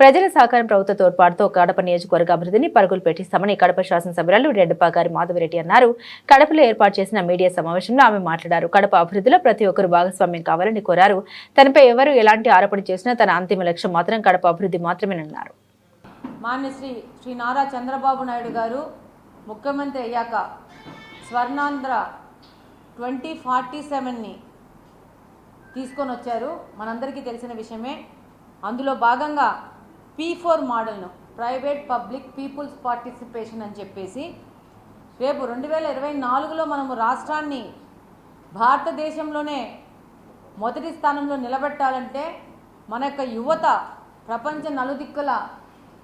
ప్రజల సహకారం ప్రభుత్వ తోడ్పాటుతో కడప నియోజకవర్గ అభివృద్ధిని పరుగులు పెట్టిస్తామని కడప శాసనసభ్యురాలు రెడ్డప్ప గారి మాధవిరెడ్డి అన్నారు. కడపలో ఏర్పాటు చేసిన మీడియా సమావేశంలో ఆమె మాట్లాడారు. కడప అభివృద్ధిలో ప్రతి ఒక్కరు భాగస్వామ్యం కావాలని కోరారు. తనపై ఎవరు ఎలాంటి ఆరోపణ చేసినా తన అంతిమ లక్ష్యం మాత్రం కడప అభివృద్ధి మాత్రమేనన్నారు. మాన్యశ్రీ శ్రీ నారా చంద్రబాబు నాయుడు గారు ముఖ్యమంత్రి అయ్యాక స్వర్ణాంధ్ర ట్వంటీ ఫార్టీ సెవెన్ని తీసుకొని వచ్చారు. మనందరికీ తెలిసిన విషయమే. అందులో భాగంగా పీ ఫోర్ మోడల్ను ప్రైవేట్ పబ్లిక్ పీపుల్స్ పార్టిసిపేషన్ అని చెప్పేసి రేపు రెండు వేల ఇరవై నాలుగులో మనము రాష్ట్రాన్ని భారతదేశంలోనే మొదటి స్థానంలో నిలబెట్టాలంటే మన యొక్క యువత ప్రపంచ నలుదిక్కుల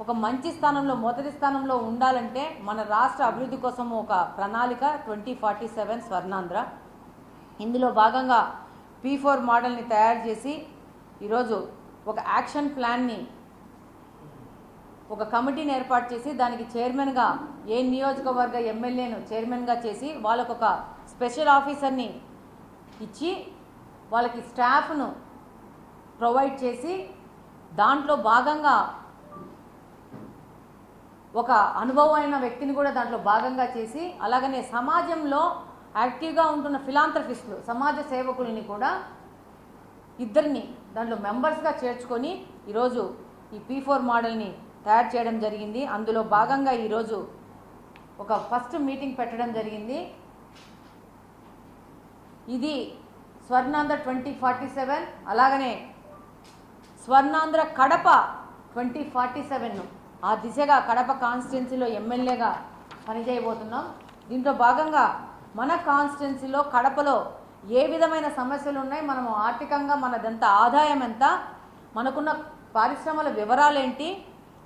ఒక మంచి స్థానంలో మొదటి స్థానంలో ఉండాలంటే మన రాష్ట్ర అభివృద్ధి కోసం ఒక ప్రణాళిక ట్వంటీ ఫార్టీ సెవెన్ స్వర్ణాంధ్ర. ఇందులో భాగంగా పీ ఫోర్ మోడల్ని తయారు చేసి ఈరోజు ఒక యాక్షన్ ప్లాన్ని ఒక కమిటీని ఏర్పాటు చేసి దానికి చైర్మన్గా ఏ నియోజకవర్గ ఎమ్మెల్యేను చైర్మన్గా చేసి వాళ్ళకు ఒక స్పెషల్ ఆఫీసర్ని ఇచ్చి వాళ్ళకి స్టాఫ్ను ప్రొవైడ్ చేసి దాంట్లో భాగంగా ఒక అనుభవమైన వ్యక్తిని కూడా దాంట్లో భాగంగా చేసి అలాగనే సమాజంలో యాక్టివ్గా ఉంటున్న ఫిలాంథ్రఫిస్టులు సమాజ సేవకుల్ని కూడా ఇద్దరిని దాంట్లో మెంబర్స్గా చేర్చుకొని ఈరోజు ఈ పీ ఫోర్ మోడల్ని తయారు చేయడం జరిగింది. అందులో భాగంగా ఈరోజు ఒక ఫస్ట్ మీటింగ్ పెట్టడం జరిగింది. ఇది స్వర్ణాంధ్ర ట్వంటీ ఫార్టీ సెవెన్ అలాగనే Swarnandhra Kadapa twenty forty seven. ఆ దిశగా కడప కాన్స్టిట్యున్సీలో ఎమ్మెల్యేగా పనిచేయబోతున్నాం. దీంట్లో భాగంగా మన కాన్స్టిట్యున్సీలో కడపలో ఏ విధమైన సమస్యలు ఉన్నాయి మనము ఆర్థికంగా మనదంత ఆదాయం ఎంత మనకున్న పరిశ్రమల వివరాలు ఏంటి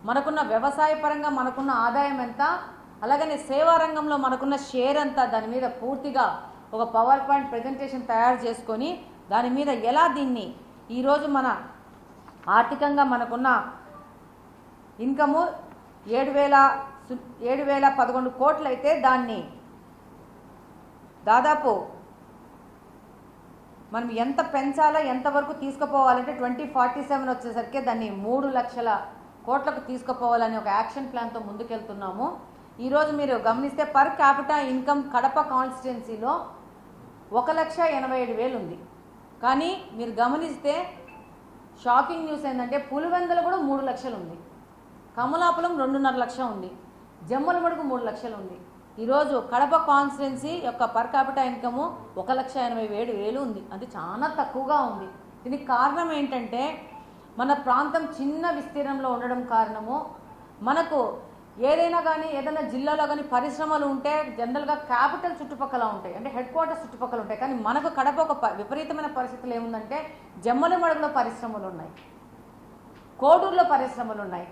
మనకున్న వ్యవసాయ పరంగా మనకున్న ఆదాయం ఎంత? అలాగనే సేవా రంగంలో మనకున్న షేర్ ఎంత? దాని మీద పూర్తిగా ఒక పవర్ పాయింట్ ప్రజెంటేషన్ తయారు చేసుకొని దాని మీద ఎలా దీన్ని ఈరోజు మన ఆర్థికంగా మనకున్న ఇన్కము ఏడు వేల సు- ఏడు వేల పదకొండు కోట్లు అయితే దాన్ని దాదాపు మనం ఎంత పెంచాలో ఎంతవరకు తీసుకుపోవాలంటే ట్వంటీ ఫార్టీ సెవెన్ వచ్చేసరికి దాన్ని మూడు లక్షల కోట్లకు తీసుకుపోవాలని ఒక యాక్షన్ ప్లాన్తో ముందుకెళ్తున్నాము. ఈరోజు మీరు గమనిస్తే పర్ క్యాపిటా ఇన్కమ్ కడప కాన్స్టిట్యున్సీలో ఒక లక్ష ఎనభై ఏడు వేలు ఉంది. కానీ మీరు గమనిస్తే షాకింగ్ న్యూస్ ఏంటంటే పులివెందులు కూడా మూడు లక్షలు ఉంది. కమలాపురం రెండున్నర లక్ష ఉంది. జమ్మలమడుగు మూడు లక్షలు ఉంది. ఈరోజు కడప కాన్స్టిట్యున్సీ యొక్క పర్ క్యాపిటా ఇన్కము ఒక లక్ష ఎనభై ఏడు వేలు ఉంది. అది చాలా తక్కువగా ఉంది. దీనికి కారణం ఏంటంటే మన ప్రాంతం చిన్న విస్తీర్ణంలో ఉండడం కారణము. మనకు ఏదైనా కానీ ఏదైనా జిల్లాలో కానీ పరిశ్రమలు ఉంటే జనరల్గా క్యాపిటల్ చుట్టుపక్కల ఉంటాయి. అంటే హెడ్ క్వార్టర్స్ చుట్టుపక్కల ఉంటాయి. కానీ మనకు కడప ఒక విపరీతమైన పరిస్థితులు ఏముందంటే జమ్మలమడుగులో పరిశ్రమలు ఉన్నాయి. కోడూరులో పరిశ్రమలు ఉన్నాయి.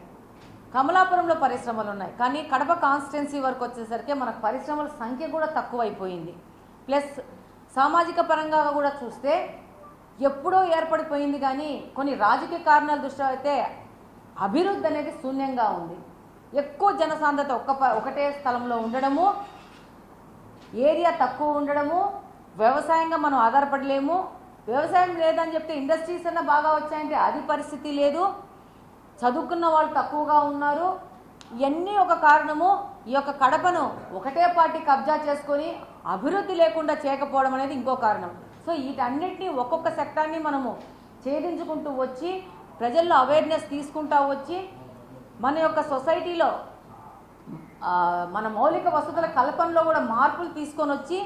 కమలాపురంలో పరిశ్రమలు ఉన్నాయి. కానీ కడప కాన్స్టిట్యున్సీ వరకు వచ్చేసరికి మనకు పరిశ్రమల సంఖ్య కూడా తక్కువైపోయింది. ప్లస్ సామాజిక పరంగా కూడా చూస్తే ఎప్పుడో ఏర్పడిపోయింది కానీ కొన్ని రాజకీయ కారణాల దృష్ట్యా అయితే అభివృద్ధి అనేది శూన్యంగా ఉంది. ఎక్కువ జనసాంద్రత ఒక్క ఒకటే స్థలంలో ఉండడము ఏరియా తక్కువ ఉండడము వ్యవసాయంగా మనం ఆధారపడలేము. వ్యవసాయం లేదని చెప్తే ఇండస్ట్రీస్ అన్న బాగా వచ్చాయంటే అది పరిస్థితి లేదు. చదువుకున్న వాళ్ళు తక్కువగా ఉన్నారు. ఇవన్నీ ఒక కారణము. ఈ యొక్క కడపను ఒకటే పార్టీ కబ్జా చేసుకొని అభివృద్ధి లేకుండా చేయకపోవడం అనేది ఇంకో కారణం. సో వీటన్నిటిని ఒక్కొక్క సెక్టార్ని మనము ఛేదించుకుంటూ వచ్చి ప్రజల్లో అవేర్నెస్ తీసుకుంటూ వచ్చి మన యొక్క సొసైటీలో మన మౌలిక వసతుల కల్పనలో కూడా మార్పులు తీసుకొని వచ్చి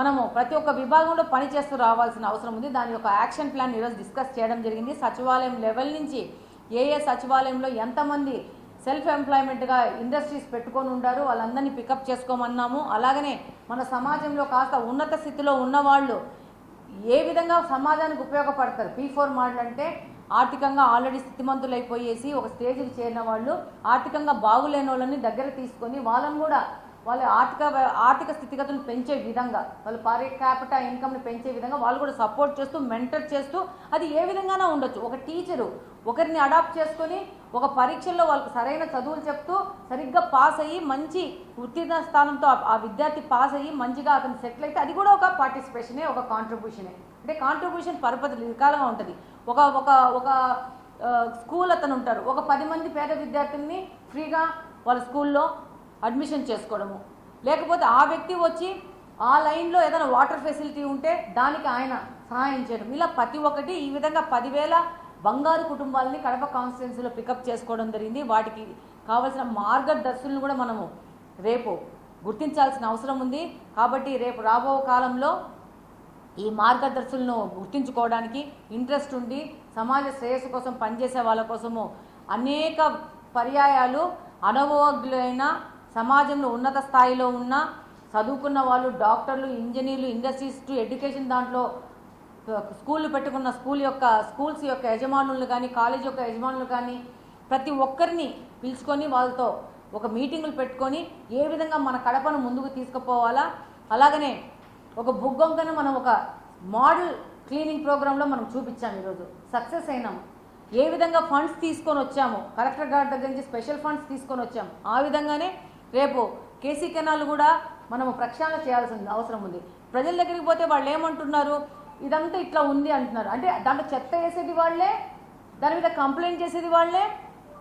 మనము ప్రతి ఒక్క విభాగంలో పనిచేస్తూ రావాల్సిన అవసరం ఉంది. దాని యొక్క యాక్షన్ ప్లాన్ ఈరోజు డిస్కస్ చేయడం జరిగింది. సచివాలయం లెవెల్ నుంచి ఏ ఏ సచివాలయంలో ఎంతమంది సెల్ఫ్ ఎంప్లాయ్మెంట్గా ఇండస్ట్రీస్ పెట్టుకొని ఉండారు వాళ్ళందరినీ పికప్ చేసుకోమన్నాము. అలాగనే మన సమాజంలో కాస్త ఉన్నత స్థితిలో ఉన్నవాళ్ళు ఏ విధంగా సమాజానికి ఉపయోగపడతారు? పీ ఫోర్ మోడల్ అంటే ఆర్థికంగా ఆల్రెడీ స్థితిమంతులు అయిపోయేసి ఒక స్టేజ్కి చేరిన వాళ్ళు ఆర్థికంగా బాగులేని వాళ్ళని దగ్గర తీసుకొని వాళ్ళని కూడా వాళ్ళ ఆర్థిక ఆర్థిక స్థితిగతులను పెంచే విధంగా వాళ్ళు పారే క్యాపిటా ఇన్కమ్ని పెంచే విధంగా వాళ్ళు కూడా సపోర్ట్ చేస్తూ మెంటర్ చేస్తూ అది ఏ విధంగానే ఉండొచ్చు. ఒక టీచరు ఒకరిని అడాప్ట్ చేసుకొని ఒక పరీక్షల్లో వాళ్ళకి సరైన చదువులు చెప్తూ సరిగ్గా పాస్ అయ్యి మంచి ఉత్తీర్ణ స్థానంతో ఆ- విద్యార్థి పాస్ అయ్యి మంచిగా అతను సెటిల్ అయితే అది కూడా ఒక పార్టిసిపేషనే ఒక కాంట్రిబ్యూషనే అంటే కాంట్రిబ్యూషన్ పరపతి రకాలుగా ఉంటుంది. ఒక ఒక ఒక స్కూల్ అతను ఉంటారు ఒక పది మంది పేద విద్యార్థుల్ని ఫ్రీగా వాళ్ళ స్కూల్లో అడ్మిషన్ చేసుకోవడము. లేకపోతే ఆ వ్యక్తి వచ్చి ఆ లైన్లో ఏదైనా వాటర్ ఫెసిలిటీ ఉంటే దానికి ఆయన సహాయం చేయడం. ఇలా ప్రతి ఒక్కటి ఈ విధంగా పదివేల బంగారు కుటుంబాలని కడప కాన్స్టిట్యున్సీలో పికప్ చేసుకోవడం జరిగింది. వాటికి కావలసిన మార్గదర్శులను కూడా మనము రేపు గుర్తించాల్సిన అవసరం ఉంది. కాబట్టి రేపు రాబో కాలంలో ఈ మార్గదర్శులను గుర్తించుకోవడానికి ఇంట్రెస్ట్ ఉండి సమాజ శ్రేయస్సు కోసం పనిచేసే వాళ్ళ కోసము అనేక పర్యాయాలు అనుభవజ్ఞులైన సమాజంలో ఉన్నత స్థాయిలో ఉన్న చదువుకున్న వాళ్ళు డాక్టర్లు ఇంజనీర్లు ఇండస్ట్రీస్ టు ఎడ్యుకేషన్ దాంట్లో స్కూళ్ళు పెట్టుకున్న స్కూల్ యొక్క స్కూల్స్ యొక్క యజమానులు కానీ కాలేజ్ యొక్క యజమానులు కానీ ప్రతి ఒక్కరిని పిలుచుకొని వాళ్ళతో ఒక మీటింగులు పెట్టుకొని ఏ విధంగా మన కడపను ముందుకు తీసుకుపోవాలా? అలాగనే ఒక బుగ్గొంకను మనం ఒక మోడల్ క్లీనింగ్ ప్రోగ్రాంలో మనం చూపించాము ఈరోజు. సక్సెస్ అయినాం. ఏ విధంగా ఫండ్స్ తీసుకొని వచ్చాము కలెక్టర్ గారి దగ్గర నుంచి స్పెషల్ ఫండ్స్ తీసుకొని వచ్చాము ఆ విధంగానే రేపు కేసీ కెనాల్ కూడా మనము ప్రక్షాళన చేయాల్సిన అవసరం ఉంది. ప్రజల దగ్గరికి పోతే వాళ్ళు ఏమంటున్నారు? ఇదంతా ఇట్లా ఉంది అంటున్నారు. అంటే దాంట్లో చెత్త వేసేది వాళ్ళే దాని మీద కంప్లైంట్ చేసేది వాళ్ళే.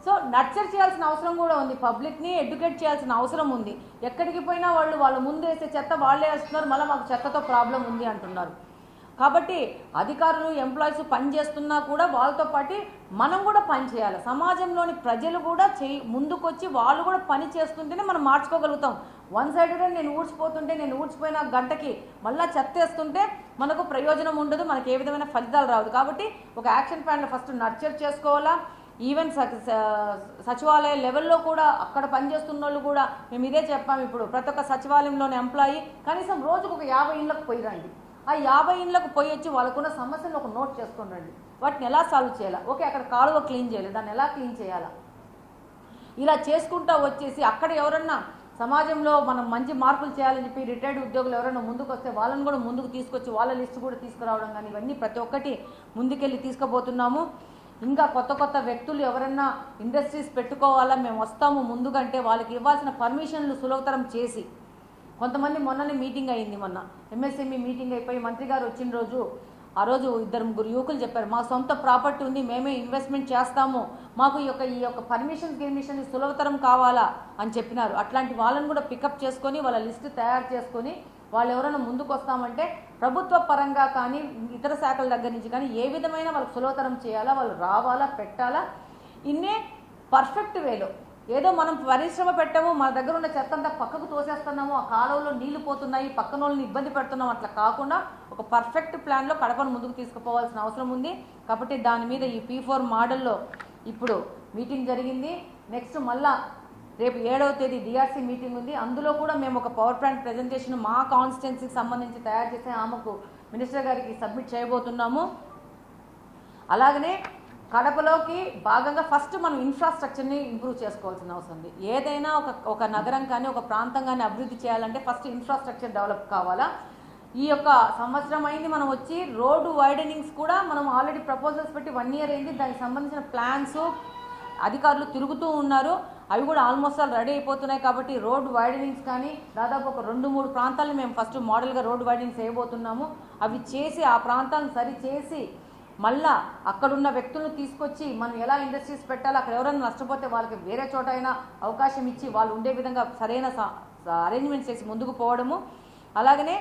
సో నర్చర్ చేయాల్సిన అవసరం కూడా ఉంది. పబ్లిక్ని ఎడ్యుకేట్ చేయాల్సిన అవసరం ఉంది. ఎక్కడికి పోయినా వాళ్ళు వాళ్ళ ముందు వేసే చెత్త వాళ్ళే వేస్తున్నారు. మళ్ళీ మాకు చెత్తతో ప్రాబ్లం ఉంది అంటున్నారు. కాబట్టి అధికారులు ఎంప్లాయీస్ పని చేస్తున్నా కూడా వాళ్ళతో పాటు మనం కూడా పని చేయాలి. సమాజంలోని ప్రజలు కూడా చేయి ముందుకొచ్చి వాళ్ళు కూడా పని చేస్తుంటేనే మనం మార్చుకోగలుగుతాం. వన్ సైడెడ్ నేను ఊడ్చిపోతుంటే నేను ఊడ్చిపోయిన గంటకి మళ్ళీ చెత్తేస్తుంటే మనకు ప్రయోజనం ఉండదు మనకి ఏ విధమైన ఫలితాలు రాదు కాబట్టి ఒక యాక్షన్ ప్లాన్లో ఫస్ట్ నర్చర్ చేసుకోవాలా. ఈవెన్ స- సచివాలయ లెవెల్లో కూడా అక్కడ పనిచేస్తున్న వాళ్ళు కూడా మేము ఇదే చెప్పాము ఇప్పుడు. ప్రతి ఒక్క సచివాలయంలోని ఎంప్లాయీ కనీసం రోజుకు ఒక యాభై ఇళ్ళకు పోయి రండి. ఆ యాభై ఇండ్లకు పోయి వచ్చి వాళ్ళకున్న సమస్యను ఒక నోట్ చేసుకొని రండి. వాటిని ఎలా సాల్వ్ చేయాలా? ఓకే అక్కడ కాలువ క్లీన్ చేయాలి. దాన్ని ఎలా క్లీన్ చేయాలా? ఇలా చేసుకుంటా వచ్చేసి అక్కడ ఎవరన్నా సమాజంలో మనం మంచి మార్పులు చేయాలని చెప్పి రిటైర్డ్ ఉద్యోగులు ఎవరైనా ముందుకు వస్తే వాళ్ళని కూడా ముందుకు తీసుకొచ్చి వాళ్ళ లిస్ట్ కూడా తీసుకురావడం కానీ ఇవన్నీ ప్రతి ఒక్కటి ముందుకెళ్ళి తీసుకుపోతున్నాము. ఇంకా కొత్త కొత్త వ్యక్తులు ఎవరన్నా ఇండస్ట్రీస్ పెట్టుకోవాలా? మేము వస్తాము ముందుకంటే వాళ్ళకి ఇవ్వాల్సిన పర్మిషన్లు సులభతరం చేసి కొంతమంది మొన్ననే మీటింగ్ అయింది మొన్న. ఎంఎస్ఎంఈ మీటింగ్ అయిపోయి మంత్రి గారు వచ్చిన రోజు ఆ రోజు ఇద్దరు ముగ్గురు యువకులు చెప్పారు మా సొంత ప్రాపర్టీ ఉంది మేమే ఇన్వెస్ట్మెంట్ చేస్తాము. మాకు ఈ యొక్క ఈ యొక్క పర్మిషన్ గిర్మిషన్ సులభతరం కావాలా? అని చెప్పినారు. అట్లాంటి వాళ్ళని కూడా పికప్ చేసుకొని వాళ్ళ లిస్ట్ తయారు చేసుకొని వాళ్ళు ఎవరైనా ముందుకు వస్తామంటే ప్రభుత్వ పరంగా కానీ ఇతర శాఖల దగ్గర నుంచి కానీ ఏ విధమైన వాళ్ళకి సులభతరం చేయాలా వాళ్ళు రావాలా పెట్టాలా? ఇన్నే పర్ఫెక్ట్ వేలో ఏదో మనం పరిశ్రమ పెట్టాము మన దగ్గర ఉన్న చెత్త అంతా పక్కకు తోసేస్తున్నాము ఆ కాలువలో నీళ్ళు పోతున్నాయి పక్కన వాళ్ళని ఇబ్బంది పెడుతున్నాం అట్లా కాకుండా ఒక పర్ఫెక్ట్ ప్లాన్లో కడపను ముందుకు తీసుకుపోవాల్సిన అవసరం ఉంది. కాబట్టి దాని మీద ఈ పీ ఫోర్ మోడల్లో ఇప్పుడు మీటింగ్ జరిగింది. నెక్స్ట్ మళ్ళా రేపు ఏడవ తేదీ డిఆర్సీ మీటింగ్ ఉంది. అందులో కూడా మేము ఒక పవర్ ప్లాంట్ ప్రజెంటేషన్ మా కాన్స్టిట్యున్సీకి సంబంధించి తయారు చేసి ఆమెకు మినిస్టర్ గారికి సబ్మిట్ చేయబోతున్నాము. అలాగనే కడపలోకి భాగంగా ఫస్ట్ మనం ఇన్ఫ్రాస్ట్రక్చర్ని ఇంప్రూవ్ చేసుకోవాల్సిన అవసరం ఉంది. ఏదైనా ఒక ఒక నగరం కానీ ఒక ప్రాంతం కానీ అభివృద్ధి చేయాలంటే ఫస్ట్ ఇన్ఫ్రాస్ట్రక్చర్ డెవలప్ కావాలా? ఈ యొక్క సంవత్సరం అయింది మనం వచ్చి రోడ్డు వైడనింగ్స్ కూడా మనం ఆల్రెడీ ప్రపోజల్స్ పెట్టి వన్ ఇయర్ అయింది. దానికి సంబంధించిన ప్లాన్స్ అధికారులు తిరుగుతూ ఉన్నారు. అవి కూడా ఆల్మోస్ట్ ఆల్ రెడీ అయిపోతున్నాయి కాబట్టి రోడ్ వైడనింగ్స్ కానీ దాదాపు ఒక రెండు మూడు ప్రాంతాలను మేము ఫస్ట్ మోడల్గా రోడ్ వైడనింగ్స్ వేయబోతున్నాము. అవి చేసి ఆ ప్రాంతాలను సరి చేసి మళ్ళా అక్కడున్న వ్యక్తులను తీసుకొచ్చి మనం ఎలా ఇండస్ట్రీస్ పెట్టాలో అక్కడ ఎవరైనా నష్టపోతే వాళ్ళకి వేరే చోట అయినా అవకాశం ఇచ్చి వాళ్ళు ఉండే విధంగా సరైన అరేంజ్మెంట్స్ చేసి ముందుకు పోవడము. అలాగనే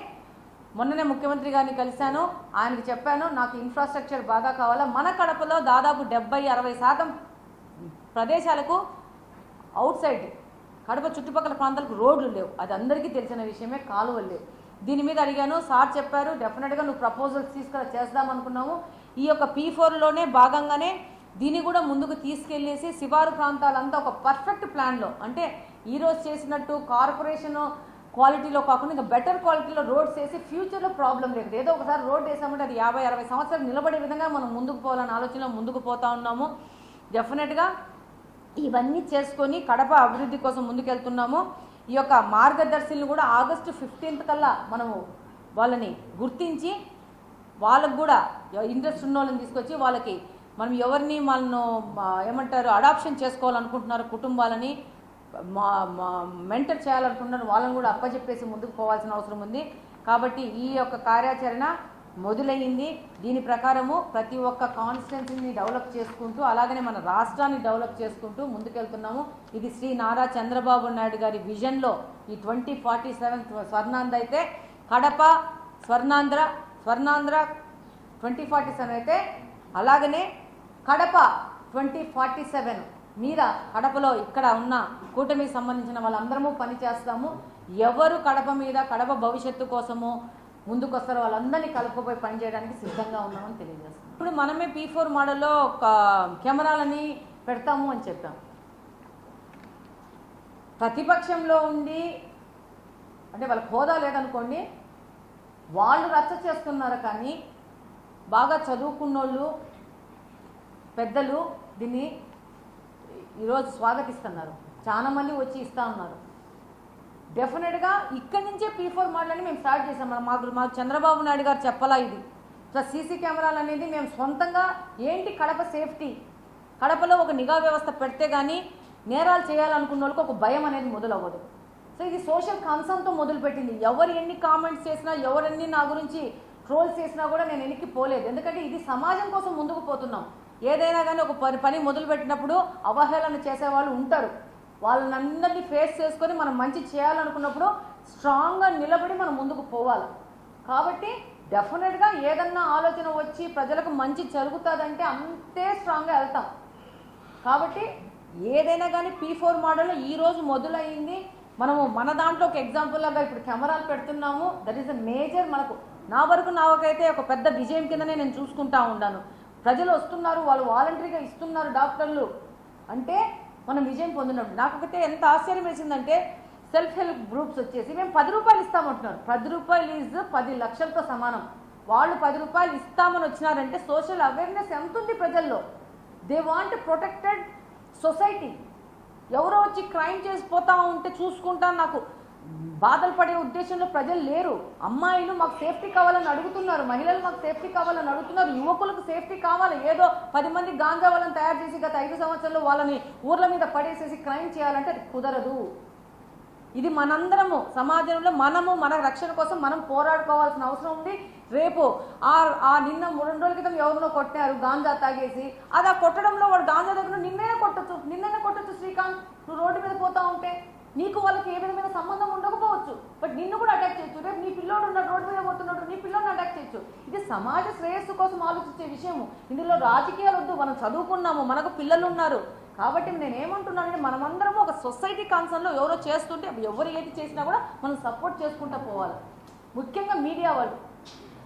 మొన్ననే ముఖ్యమంత్రి గారిని కలిశాను ఆయనకి చెప్పాను నాకు ఇన్ఫ్రాస్ట్రక్చర్ బాగా కావాలా. మన కడపలో దాదాపు డెబ్బై అరవై శాతం ప్రదేశాలకు అవుట్ సైడ్ కడప చుట్టుపక్కల ప్రాంతాలకు రోడ్లు లేవు. అది అందరికీ తెలిసిన విషయమే కాలువలు లేవు. దీని మీద అడిగాను సార్ చెప్పారు డెఫినెట్గా నువ్వు ప్రపోజల్స్ తీసుకురా చేద్దాం అనుకున్నాము ఈ యొక్క పీ ఫోర్లోనే భాగంగానే దీన్ని కూడా ముందుకు తీసుకెళ్ళేసి శివారు ప్రాంతాలంతా ఒక పర్ఫెక్ట్ ప్లాన్లో అంటే ఈరోజు చేసినట్టు కార్పొరేషన్ క్వాలిటీలో కాకుండా ఇంకా బెటర్ క్వాలిటీలో రోడ్స్ వేసి ఫ్యూచర్లో ప్రాబ్లం లేదు. ఏదో ఒకసారి రోడ్ వేసామంటే అది యాభై అరవై సంవత్సరాలు నిలబడే విధంగా మనం ముందుకు పోవాలనే ఆలోచనలో ముందుకు పోతా ఉన్నాము. డెఫినెట్గా ఇవన్నీ చేసుకొని కడప అభివృద్ధి కోసం ముందుకెళ్తున్నాము. ఈ యొక్క మార్గదర్శిని కూడా ఆగస్టు ఫిఫ్టీన్త్ కల్లా మనము వాళ్ళని గుర్తించి వాళ్ళకు కూడా ఇంట్రెస్ట్ ఉన్న వాళ్ళని తీసుకొచ్చి వాళ్ళకి మనం ఎవరిని మనను ఏమంటారు అడాప్షన్ చేసుకోవాలనుకుంటున్నారు కుటుంబాలని మా మెంటర్ చేయాలనుకుంటున్నారు వాళ్ళని కూడా అప్పచెప్పేసి ముందుకు పోవాల్సిన అవసరం ఉంది. కాబట్టి ఈ యొక్క కార్యాచరణ మొదలయ్యింది. దీని ప్రకారము ప్రతి ఒక్క కాన్స్టిట్యున్సీని డెవలప్ చేసుకుంటూ అలాగనే మన రాష్ట్రాన్ని డెవలప్ చేసుకుంటూ ముందుకెళ్తున్నాము. ఇది శ్రీ నారా చంద్రబాబు నాయుడు గారి విజన్లో ఈ ట్వంటీ ఫార్టీ సెవెన్ స్వర్ణాంధ్ర అయితే Kadapa Swarnandhra Swarnandhra twenty forty seven అయితే అలాగనే కడప ట్వంటీ ఫార్టీ సెవెన్ మీద కడపలో ఇక్కడ ఉన్న కూటమికి సంబంధించిన వాళ్ళందరము పనిచేస్తాము ఎవరు కడప మీద కడప భవిష్యత్తు కోసము ముందుకొస్తారో వాళ్ళందరినీ కలుపుకుపోయి పనిచేయడానికి సిద్ధంగా ఉన్నామని తెలియజేస్తాం ఇప్పుడు మనమే పీ ఫోర్ మోడల్లో ఒక కెమెరాలని పెడతాము అని చెప్పాం. ప్రతిపక్షంలో ఉండి అంటే వాళ్ళకి హోదా లేదనుకోండి వాళ్ళు రచ్చ చేస్తున్నారు కానీ బాగా చదువుకున్నోళ్ళు పెద్దలు దీన్ని ఈరోజు స్వాగతిస్తున్నారు. చాలా మంది వచ్చి ఇస్తా ఉన్నారు. డెఫినెట్గా ఇక్కడి నుంచే పీ ఫోర్ మోడల్ని మేము స్టార్ట్ చేసాం మాకు మాకు చంద్రబాబు నాయుడు గారు చెప్పలా ఇది? ప్లస్ సీసీ కెమెరాలు అనేది మేము సొంతంగా ఏంటి కడప సేఫ్టీ? కడపలో ఒక నిఘా వ్యవస్థ పెడితే కానీ నేరాలు చేయాలనుకున్న వాళ్ళకి ఒక భయం అనేది మొదలవ్వదు. సో ఇది సోషల్ కన్సర్న్తో మొదలుపెట్టింది. ఎవరు ఎన్ని కామెంట్స్ చేసినా ఎవరెన్ని నా గురించి ట్రోల్స్ చేసినా కూడా నేను వెనక్కి పోలేదు. ఎందుకంటే ఇది సమాజం కోసం ముందుకు పోతున్నాం. ఏదైనా కానీ ఒక పని పని మొదలుపెట్టినప్పుడు అవహేళన చేసేవాళ్ళు ఉంటారు. వాళ్ళని అందరినీ ఫేస్ చేసుకొని మనం మంచి చేయాలనుకున్నప్పుడు స్ట్రాంగ్గా నిలబడి మనం ముందుకు పోవాలి. కాబట్టి డెఫినెట్గా ఏదన్నా ఆలోచన వచ్చి ప్రజలకు మంచి జరుగుతుందంటే అంతే స్ట్రాంగ్గా వెళ్తాం. కాబట్టి ఏదైనా కానీ పీ ఫోర్ మోడల్ ఈ రోజు మొదలైంది మనము మన దాంట్లో ఒక ఎగ్జాంపుల్ లాగా ఇప్పుడు కెమెరాలు పెడుతున్నాము. దట్ ఈస్ అ మేజర్ మనకు నా వరకు నాకైతే ఒక పెద్ద విజయం కిందనే నేను చూసుకుంటా ఉన్నాను ప్రజలు వస్తున్నారు వాళ్ళు వాలంటరీగా ఇస్తున్నారు డాక్టర్లు. అంటే మనం విజయం పొందినప్పుడు. నాకైతే ఎంత ఆశ్చర్యం వేసిందంటే సెల్ఫ్ హెల్ప్ గ్రూప్స్ వచ్చేసి మేము పది రూపాయలు ఇస్తామంటున్నారు. పది రూపాయలు ఈజ్ పది లక్షలతో సమానం. వాళ్ళు పది రూపాయలు ఇస్తామని వచ్చినారంటే సోషల్ అవేర్నెస్ ఎంత ఉంది ప్రజల్లో? దే వాంట్ ప్రొటెక్టెడ్ సొసైటీ ఎవరో వచ్చి క్రైమ్ చేసి పోతా ఉంటే చూసుకుంటా నాకు బాధలు పడే ఉద్దేశంలో ప్రజలు లేరు. అమ్మాయిలు మాకు సేఫ్టీ కావాలని అడుగుతున్నారు. మహిళలు మాకు సేఫ్టీ కావాలని అడుగుతున్నారు. యువకులకు సేఫ్టీ కావాలి. ఏదో పది మంది గాంజా వాళ్ళని తయారు చేసి గత ఐదు సంవత్సరాల్లో వాళ్ళని ఊర్ల మీద పడేసేసి క్రైమ్ చేయాలంటే అది కుదరదు. ఇది మనందరము సమాజంలో మనము మన రక్షణ కోసం మనం పోరాడుకోవాల్సిన అవసరం ఉంది. రేపు ఆ ఆ నిన్న రెండు రోజుల క్రితం ఎవరినో కొట్టారు గాంజా తాగేసి. అది ఆ కొట్టడంలో వాడు గాంజా దగ్గర నిన్నైనా కొట్టచ్చు. నిన్నైనా కొట్టచ్చు శ్రీకాంత్. నువ్వు రోడ్డు మీద పోతా ఉంటే నీకు వాళ్ళకి ఏ విధమైన సంబంధం ఉండకపోవచ్చు. బట్ నిన్ను కూడా అటాక్ చేయొచ్చు. రేపు నీ పిల్లోడు ఉన్న రోడ్డు మీద పోతున్నాడు నీ పిల్లోని అటాక్ చేయొచ్చు. ఇది సమాజ శ్రేయస్సు కోసం ఆలోచించే విషయము. ఇందులో రాజకీయాలు వద్దు. మనం చదువుకున్నాము మనకు పిల్లలు ఉన్నారు. కాబట్టి నేను ఏమంటున్నానంటే మనమందరం ఒక సొసైటీ కాన్సర్న్లో ఎవరో చేస్తుంటే ఎవరు ఏది చేసినా కూడా మనం సపోర్ట్ చేసుకుంటూ పోవాలి. ముఖ్యంగా మీడియా వాళ్ళు.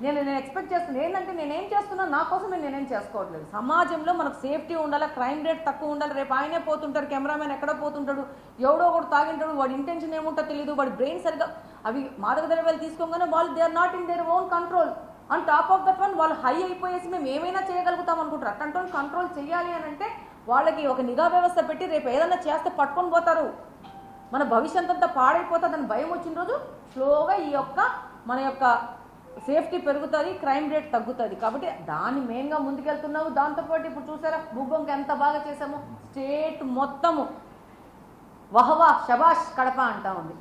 నేను నేను ఎక్స్పెక్ట్ చేస్తున్నాను ఏంటంటే నేనేం చేస్తున్నా నా కోసం నేను నేనేం చేసుకోవట్లేదు. సమాజంలో మనకు సేఫ్టీ ఉండాలి క్రైమ్ రేట్ తక్కువ ఉండాలి? రేపు ఆయనే పోతుంటారు కెమెరామెన్ ఎక్కడో పోతుంటాడు ఎవడో ఒకడు తాగింటాడు వాడి ఇంటెన్షన్ ఏముంటో తెలియదు వాడి బ్రెయిన్ సరిగా అవి మాదక ద్రవ్యాలు తీసుకోగానే వాళ్ళు they are not in their own control and top of that one వాళ్ళు హై అయిపోయేసి మేము ఏమైనా చేయగలుగుతాం అనుకుంటారు. అట్లాంటి కంట్రోల్ చేయాలి అని అంటే వాళ్ళకి ఒక నిఘా వ్యవస్థ పెట్టి రేపు ఏదైనా చేస్తే పట్టుకొని పోతారు. మన భవిష్యత్ అంతా పాడైపోతుందని భయం వచ్చిన రోజు స్లోగా ఈ యొక్క మన యొక్క సేఫ్టీ పెరుగుతుంది క్రైమ్ రేట్ తగ్గుతుంది. కాబట్టి దాన్ని మెయిన్గా ముందుకెళ్తున్నాము దాంతోపాటు ఇప్పుడు చూసారా భూగోంకి ఎంత బాగా చేసాము స్టేట్ మొత్తము. వహవా షబాష్ కడప అంటా ఉంది.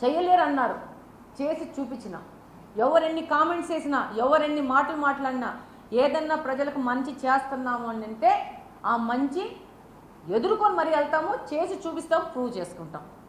చేయలేరు అన్నారు చేసి చూపించిన. ఎవరెన్ని కామెంట్స్ చేసినా ఎవరెన్ని మాటలు మాట్లాడినా ఏదన్నా ప్రజలకు మంచి చేస్తున్నాము అని అంటే ఆ మంచి ఎదుర్కొని మరి వెళ్తాము చేసి చూపిస్తాం ప్రూవ్ చేసుకుంటాం.